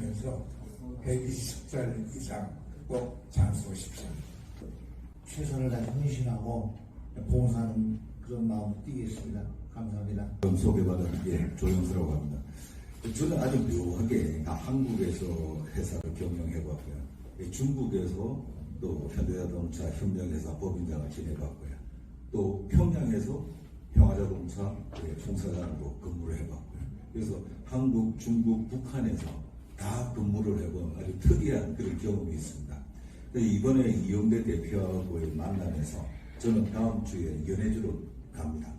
쳐다보시면서 120살 이상 꼭 장수하십시오. 최선을 다해 헌신하고 봉사하는 그런 마음 띄겠습니다. 감사합니다. 소개받은 예, 조영수라고 합니다. 저는 아주 묘하게 한국에서 회사를 경영해봤고요. 예, 중국에서 또 현대자동차 현명회사 법인장을 지내봤고요. 또 평양에서 평화자동차 예, 총사장으로 근무를 해봤고요. 그래서 한국, 중국, 북한에서 다 근무를 해본 아주 특이한 그런 경험이 있습니다. 근데 이번에 이영대 대표하고의 만남에서 저는 다음 주에 연해주로 갑니다.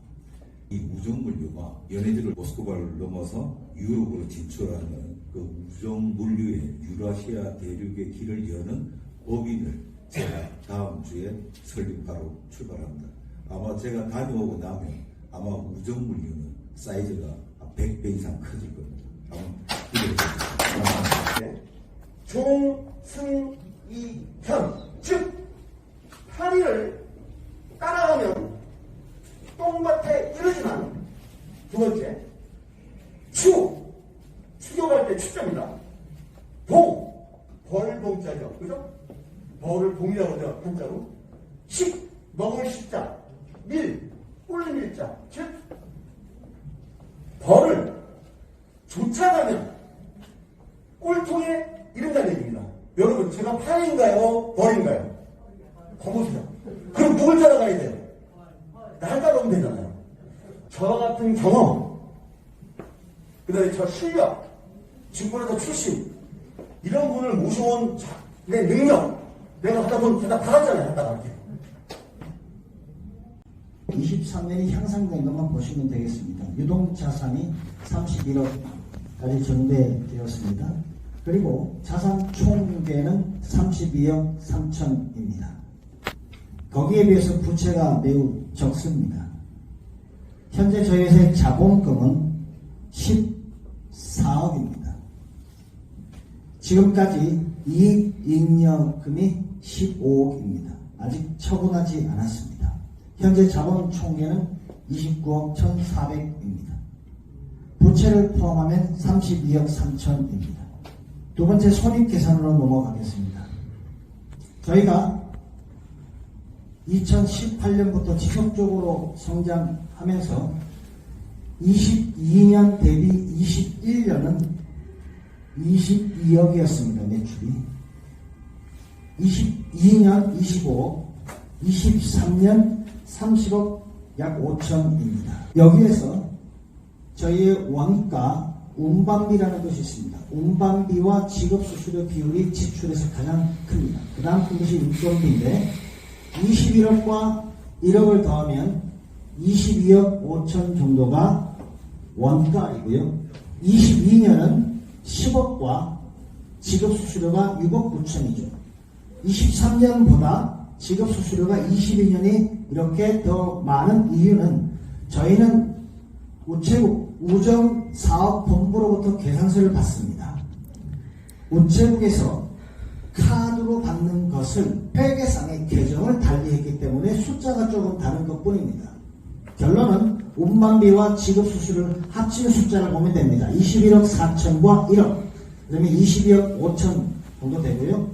이 우정물류가 연해주를 모스크바를 넘어서 유럽으로 진출하는 그 우정물류의 유라시아 대륙의 길을 여는 법인을 제가 다음 주에 설립하러 출발합니다. 아마 제가 다녀오고 나면 아마 우정물류는 사이즈가 100배 이상 커질 겁니다. 종승이현. 즉 파리를 따라가면 똥밭에 이르지만 두 번째 추. 추격할 때 추자입니다. 동 벌동자죠. 그죠? 벌을 동이라고 하죠 한자로. 식. 먹을 식자. 밀. 꿀린 밀자. 즉 벌을 쫓아가면 꼴통에 이른다는 얘기입니다. 팔인가요? 벌인가요? 거보세요. 그럼 누굴 따라가야 돼요? 날 따라오면 되잖아요. 저 같은 경험, 그 다음에 저 실력, 증권에서 출신, 이런 분을 모셔온 자- 내 능력, 내가 하다 보면 다 받았잖아요, 하다가. 이렇게. 23년이 향상된 것만 보시면 되겠습니다. 유동 자산이 31억까지 정대되었습니다. 그리고 자산 총계는 32억 3천입니다. 거기에 비해서 부채가 매우 적습니다. 현재 저희 회사의 자본금은 14억입니다. 지금까지 이익 잉여금이 15억입니다. 아직 처분하지 않았습니다. 현재 자본 총계는 29억 1,400입니다. 부채를 포함하면 32억 3천입니다. 두 번째 손익 계산으로 넘어가겠습니다. 저희가 2018년부터 지속적으로 성장하면서 22년 대비 21년은 22억이었습니다. 매출이. 22년 25억, 23년 30억 약 5천입니다. 여기에서 저희의 원가 운반비라는 것이 있습니다. 운반비와 지급수수료 비율이 지출에서 가장 큽니다. 그 다음 큰 것이 인건비인데 21억과 1억을 더하면 22억 5천 정도가 원가이고요. 22년은 10억과 지급수수료가 6억 9천이죠. 23년보다 지급수수료가 22년이 이렇게 더 많은 이유는 저희는 우체국 우정사업본부로부터 계산서를 받습니다. 우체국에서 카드로 받는 것을 회계상의 계정을 달리했기 때문에 숫자가 조금 다른 것 뿐입니다. 결론은 운반비와 지급수수료를 합친 숫자를 보면 됩니다. 21억 4천과 1억 그러면 22억 5천 정도 되고요.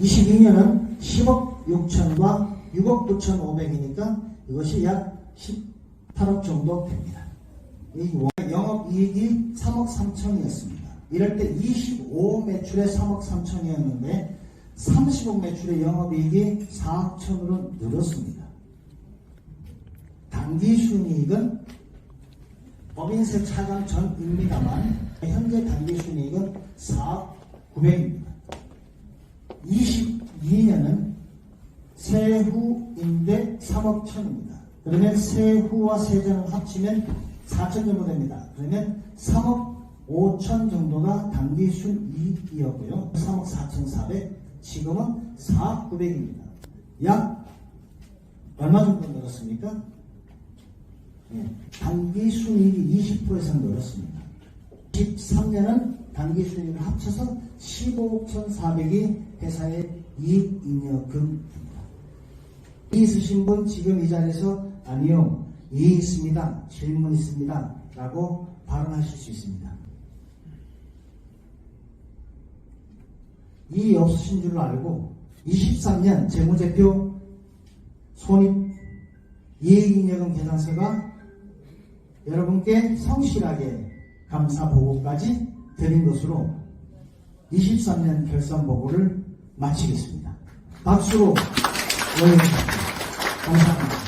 22년은 10억 6천과 6억 9천 5백이니까 이것이 약 18억 정도 됩니다. 이 영업이익이 3억 3천이었습니다. 이럴 때 25억 매출에 3억 3천이었는데 30억 매출의 영업이익이 4억 천으로 늘었습니다. 단기 순이익은 법인세 차감 전입니다만 현재 단기 순이익은 4억 9백입니다. 22년은 세후인데 3억 천입니다. 그러면 세후와 세전을 합치면 4천 정도 됩니다. 그러면 3억 5천 정도가 단기 순이익이었고요. 3억 4천 4백, 지금은 4억 9백입니다. 약 얼마 정도 늘었습니까? 예, 단기 순이익이 20% 이상 늘었습니다. 13년은 단기 순이익을 합쳐서 15억 1,400이 회사의 이익잉여금입니다. 이 있으신 분 지금 이 자리에서 아니요 이의 있습니다. 질문 있습니다. 라고 발언하실 수 있습니다. 이의 없으신 줄 알고 23년 재무제표 손익 이익잉여금 계산서가 여러분께 성실하게 감사 보고까지 드린 것으로 23년 결산 보고를 마치겠습니다. 박수로 올려주십니다. 감사합니다.